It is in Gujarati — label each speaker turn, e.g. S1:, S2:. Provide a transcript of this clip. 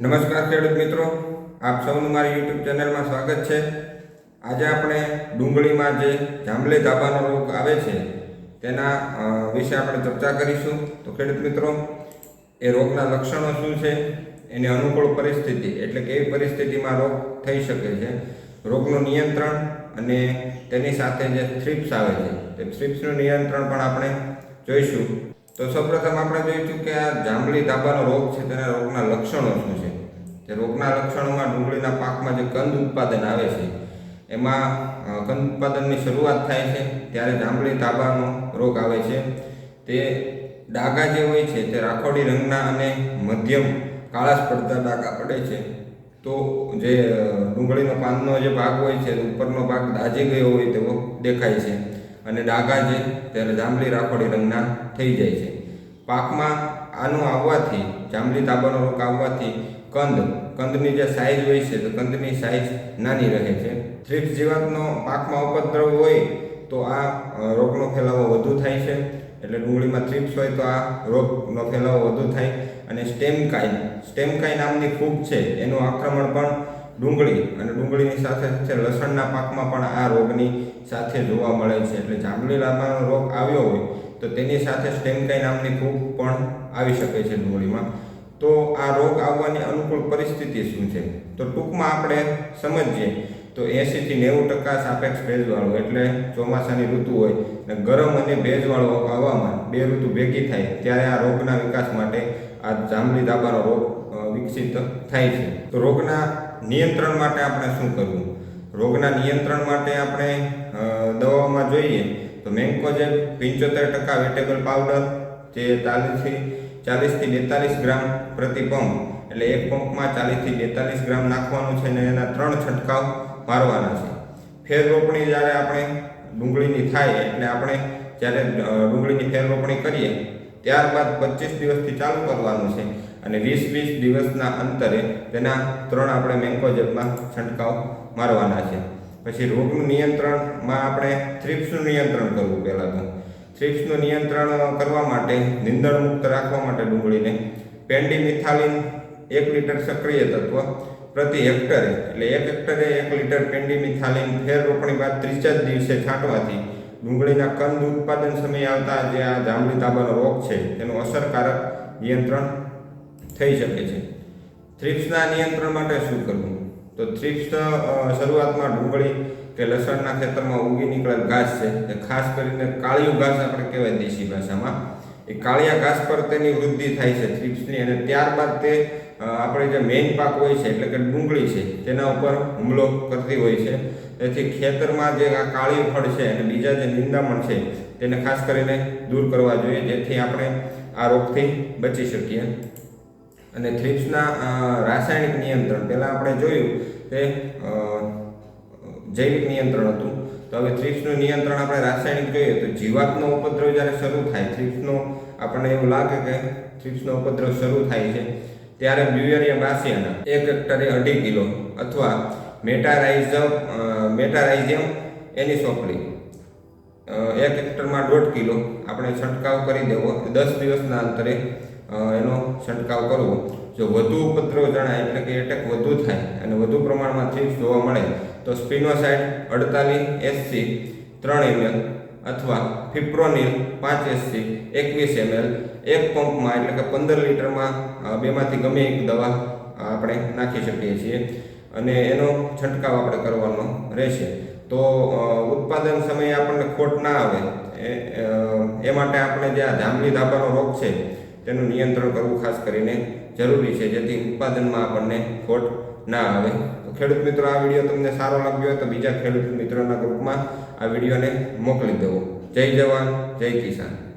S1: નમસ્કાર ખેડૂત મિત્રો, આપ સૌનું મારી યુટ્યુબ ચેનલમાં સ્વાગત છે. આજે આપણે ડુંગળીમાં જે જાંબલી ધાબાનો રોગ આવે છે, તેના વિશે આપણે ચર્ચા કરીશું. તો ખેડૂત મિત્રો, એ રોગના લક્ષણો શું છે? એની અનુકૂળ પરિસ્થિતિ એટલે કેવી પરિસ્થિતિમાં રોગ થઈ શકે છે? રોગનું નિયંત્રણ અને તેની સાથે જે થ્રિપ્સ આવે છે, તે થ્રિપ્સનું નિયંત્રણ પણ આપણે જોઈશું. તો સૌપ્રથમ આપણે જોઈશું કે આ જાંબલી ધાબાનો રોગ છે, તેના રોગના લક્ષણો શું છે? તે રોગના લક્ષણોમાં ડુંગળીના પાકમાં જે કંદ ઉત્પાદન આવે છે, એમાં કંદ ઉત્પાદનની શરૂઆત થાય છે, ત્યારે જાંબલી ધાબાનો રોગ આવે છે. તે ડાઘા જે હોય છે, તે રાખોડી રંગના અને મધ્યમ કાળાશ પડતા ડાઘા પડે છે. તો જે ડુંગળીનો પાનનો જે ભાગ હોય છે ઉપરનો ભાગ દાજી ગયો હોય તેવો દેખાય છે. અને ડાઘા છે ત્યારે જાંબલી રાખોડી રંગના થઈ જાય છે. પાકમાં આનું આવવાથી, જાંબલી તાબાનો રોગ આવવાથી કંદ, કંદની જે સાઈઝ હોય છે, તો કંદની સાઈઝ નાની રહે છે. થ્રિપ્સ જીવાતનો પાકમાં ઉપદ્રવ હોય તો આ રોગનો ફેલાવો વધુ થાય છે. એટલે ડુંગળીમાં થ્રીપ્સ હોય તો આ રોગનો ફેલાવો વધુ થાય. અને સ્ટેમકાઈ સ્ટેમકાઈ નામની ફૂગ છે, એનું આક્રમણ પણ ડુંગળી અને ડુંગળીની સાથે સાથે લસણના પાકમાં પણ આ રોગની સાથે જોવા મળે છે. એટલે જાંબલી લાંબાનો રોગ આવ્યો હોય તો તેની સાથે સ્ટેમકાઈ નામની ફૂગ પણ આવી શકે છે ડુંગળીમાં. તો આ રોગ આવવાની અનુકૂળ પરિસ્થિતિ શું છે? તો ટૂંકમાં આપણે સમજીએ તો એંશીથી નેવું ટકા સાપેક્ષ ભેજવાળું એટલે ચોમાસાની ઋતુ હોય અને ગરમ અને ભેજવાળું હવામાન બે ઋતુ ભેગી થાય ત્યારે આ રોગના વિકાસ માટે આ જાંબલી દાબાનો રોગ વિકસિત થાય છે. તો રોગના નિયંત્રણ માટે આપણે શું કરવું? રોગના નિયંત્રણ માટે આપણે દવાઓમાં જોઈએ તો મેન્કોજેબ પંચોતેર ટકા વેટેબલ પાવડર, જે ચાલીસથી ચાલીસથી બેતાલીસ ગ્રામ પ્રતિ પંપ, એટલે એક પંપમાં ચાલીસથી બેતાલીસ ગ્રામ નાખવાનું છે અને એના ત્રણ છંટકાવ મારવાના છે. ફેર રોપણી જ્યારે આપણે ડુંગળીની થાય એટલે આપણે જ્યારે ડુંગળીની ફેર રોપણી કરીએ ત્યારબાદ પચીસ દિવસથી ચાલુ કરવાનું છે અને વીસ વીસ દિવસના અંતરે તેના ત્રણ આપણે મેન્કોજેબમાં છંટકાવ મારવાના છે. પછી રોગનું નિયંત્રણમાં આપણે થ્રિપ્સનું નિયંત્રણ કરવું પહેલાં તો. થ્રિપ્સનું નિયંત્રણ કરવા માટે નિંદણ મુક્ત રાખવા માટે ડુંગળીને પેન્ડીમિથાલિન એક લીટર સક્રિય તત્વ પ્રતિ હેક્ટરે, એટલે એક હેક્ટરે એક લીટર પેન્ડીમિથાલિન ફેર રોપણી બાદ ત્રીજા જ દિવસે છાંટવાથી ડુંગળીના કંદ ઉત્પાદન સમયે આવતા જે આ જાંબલી તાબાનો રોગ છે, તેનું અસરકારક નિયંત્રણ થઈ શકે છે. થ્રિપ્સના નિયંત્રણ માટે શું કરવું? તો થ્રિપ્સ શરૂઆતમાં ડુંગળી કે લસણના ખેતરમાં ઉગી નીકળેલ ઘાસ છે તે ખાસ કરીને કાળિયું ઘાસ આપણે કહેવાય દેશી ભાષામાં. એ કાળિયા ઘાસ પર તેની વૃદ્ધિ થાય છે થ્રિપ્સની અને ત્યારબાદ તે આપણે જે મેઇન પાક હોય છે, એટલે કે ડુંગળી છે, તેના ઉપર હુમલો કરતી હોય છે. તેથી ખેતરમાં જે આ કાળી ફળ છે અને બીજા જે નિંદામણ છે, તેને ખાસ કરીને દૂર કરવા જોઈએ, જેથી આપણે આ રોગથી બચી શકીએ. અને થ્રિપ્સના રાસાયણિક નિયંત્રણ, પહેલાં આપણે જોયું કે જૈવિક નિયંત્રણ હતું. તો હવે થ્રિપ્સનું નિયંત્રણ આપણે રાસાયણિક જોઈએ તો જીવાતનો ઉપદ્રવ જ્યારે શરૂ થાય, થ્રિપ્સનો આપણને એવું લાગે કે થ્રિપ્સનો ઉપદ્રવ શરૂ થાય છે, ત્યારે બ્યુએરિયા બાસિયાના એક હેક્ટરે અઢી કિલો અથવા મેટારાઇઝમ મેટારાઇઝિયમ એની સોપડી એક હેક્ટરમાં દોઢ કિલો. આપણે છંટકાવ કરી દેવો. દસ દિવસના અંતરે એનો છંટકાવ કરવો. જો વધુ ઉપદ્રવ જણાય, એટલે કે એટેક વધુ થાય અને વધુ પ્રમાણમાં થ્રીપ્સ જોવા મળે, તો સ્પિનોસાઇડ અડતાલીસ એસસી ત્રણ એમએલ અથવા ફિપ્રોનિલ પાંચ એસસી એકવીસ એમએલ એક પંપમાં, એટલે કે પંદર લીટરમાં બેમાંથી ગમે એક દવા આપણે નાખી શકીએ છીએ. અને એનો છંટકાવ આપણે કરવાનો રહેશે. તો ઉત્પાદન સમયે આપણને ખોટ ના આવે. એ માટે આપણે જે આ જાંબલી ધાબાનો રોગ છે, તેનું નિયંત્રણ કરવું ખાસ કરીને જરૂરી છે, જેથી ઉત્પાદનમાં આપણને ખોટ ના આવે. તો ખેડૂત મિત્રો, આ વીડિયો તમને સારો લાગ્યો હોય તો બીજા ખેડૂત મિત્રોના ગ્રુપમાં આ વિડીયોને મોકલી દેવો. જય જવાન, જય કિસાન.